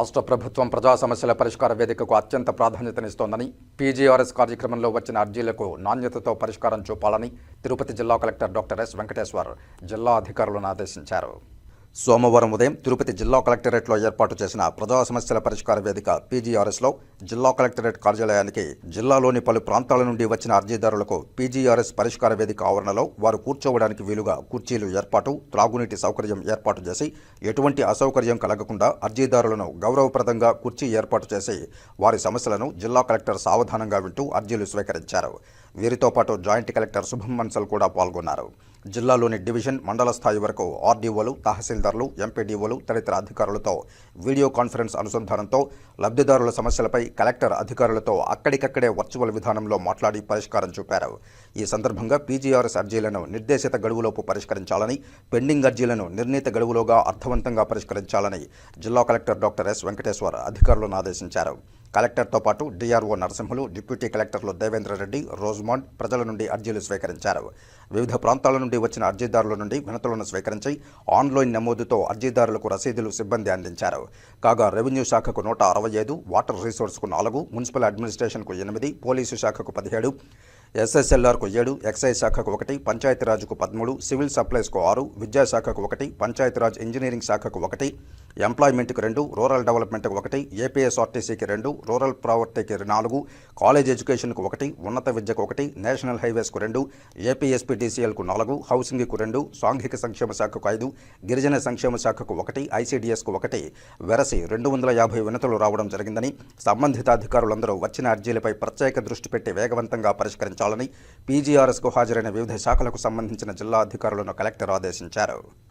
రాష్ట్ర ప్రభుత్వం ప్రజా సమస్యల పరిష్కార వేదికకు అత్యంత ప్రాధాన్యతనిస్తోందని పీజీఆర్ఎస్ కార్యక్రమంలో వచ్చిన అర్జీలకు నాణ్యతతో పరిష్కారం చూపాలని తిరుపతి జిల్లా కలెక్టర్ డాక్టర్ ఎస్ వెంకటేశ్వర్ జిల్లా అధికారులను ఆదేశించారు. సోమవారం ఉదయం తిరుపతి జిల్లా కలెక్టరేట్లో ఏర్పాటు చేసిన ప్రజా సమస్యల పరిష్కార వేదిక పీజీఆర్ఎస్లో జిల్లా కలెక్టరేట్ కార్యాలయానికి జిల్లాలోని పలు ప్రాంతాల నుండి వచ్చిన అర్జీదారులకు పీజీఆర్ఎస్ పరిష్కార వేదిక ఆవరణలో వారు కూర్చోవడానికి వీలుగా కుర్చీలు ఏర్పాటు త్రాగునీటి సౌకర్యం ఏర్పాటు చేసి ఎటువంటి అసౌకర్యం కలగకుండా అర్జీదారులను గౌరవప్రదంగా కుర్చీ ఏర్పాటు చేసి వారి సమస్యలను జిల్లా కలెక్టర్ సావధానంగా వింటూ అర్జీలు స్వీకరించారు. వీరితో పాటు జాయింట్ కలెక్టర్ శుభం మన్సల్ కూడా పాల్గొన్నారు. జిల్లాలోని డివిజన్ మండల స్థాయి వరకు ఆర్డీఓలు తహసీల్దార్లు ఎంపీడీఓలు తదితర అధికారులతో వీడియో కాన్ఫరెన్స్ అనుసంధానంతో లబ్ధిదారుల సమస్యలపై కలెక్టర్ అధికారులతో అక్కడికక్కడే వర్చువల్ విధానంలో మాట్లాడి పరిష్కారం చూపారు. ఈ సందర్భంగా పీజీఆర్ఎస్ అర్జీలను నిర్దేశిత గడువులోపు పరిష్కరించాలని పెండింగ్ అర్జీలను నిర్ణీత గడువులోగా అర్థవంతంగా పరిష్కరించాలని జిల్లా కలెక్టర్ డాక్టర్ ఎస్ వెంకటేశ్వర్ అధికారులను ఆదేశించారు. కలెక్టర్తో పాటు డిఆర్ఓ నరసింహులు డిప్యూటీ కలెక్టర్లు దేవేంద్ర రెడ్డి రోజ్మాండ్ ప్రజల నుండి అర్జీలు స్వీకరించారు. వివిధ ప్రాంతాల నుండి వచ్చిన అర్జీదారుల నుండి వినతులను స్వీకరించి ఆన్లైన్ నమోదుతో అర్జీదారులకు రసీదులు సిబ్బంది అందించారు. కాగా రెవెన్యూ శాఖకు నూట అరవై ఐదు వాటర్ రిసోర్స్కు నాలుగు మున్సిపల్ అడ్మినిస్ట్రేషన్కు ఎనిమిది పోలీసు శాఖకు పదిహేడు ఎస్ఎస్ఎల్ఆర్కు ఏడు ఎక్సైజ్ శాఖకు ఒకటి పంచాయతీరాజ్కు పదమూడు సివిల్ సప్లైస్కు ఆరు విద్యాశాఖకు ఒకటి పంచాయతీరాజ్ ఇంజనీరింగ్ శాఖకు ఒకటి ఎంప్లాయ్మెంట్కి రెండు రూరల్ డెవలప్మెంట్కి ఒకటి ఏపీఎస్ఆర్టీసీకి రెండు రూరల్ ప్రావర్టీకి నాలుగు కాలేజ్ ఎడ్యుకేషన్కు ఒకటి ఉన్నత విద్యకు ఒకటి నేషనల్ హైవేస్కు రెండు ఏపీఎస్పీటీసీఎల్కు నాలుగు హౌసింగ్కు రెండు సాంఘిక సంక్షేమ శాఖకు ఐదు గిరిజన సంక్షేమ శాఖకు ఒకటి ఐసీడీఎస్కు ఒకటి. వెరసి రెండు వందల యాభై వినతులు రావడం జరిగిందని సంబంధిత అధికారులందరూ వచ్చిన అర్జీలపై ప్రత్యేక దృష్టి పెట్టి వేగవంతంగా పరిష్కరించాలని పీజీఆర్ఎస్కు హాజరైన వివిధ శాఖలకు సంబంధించిన జిల్లా అధికారులను కలెక్టర్ ఆదేశించారు.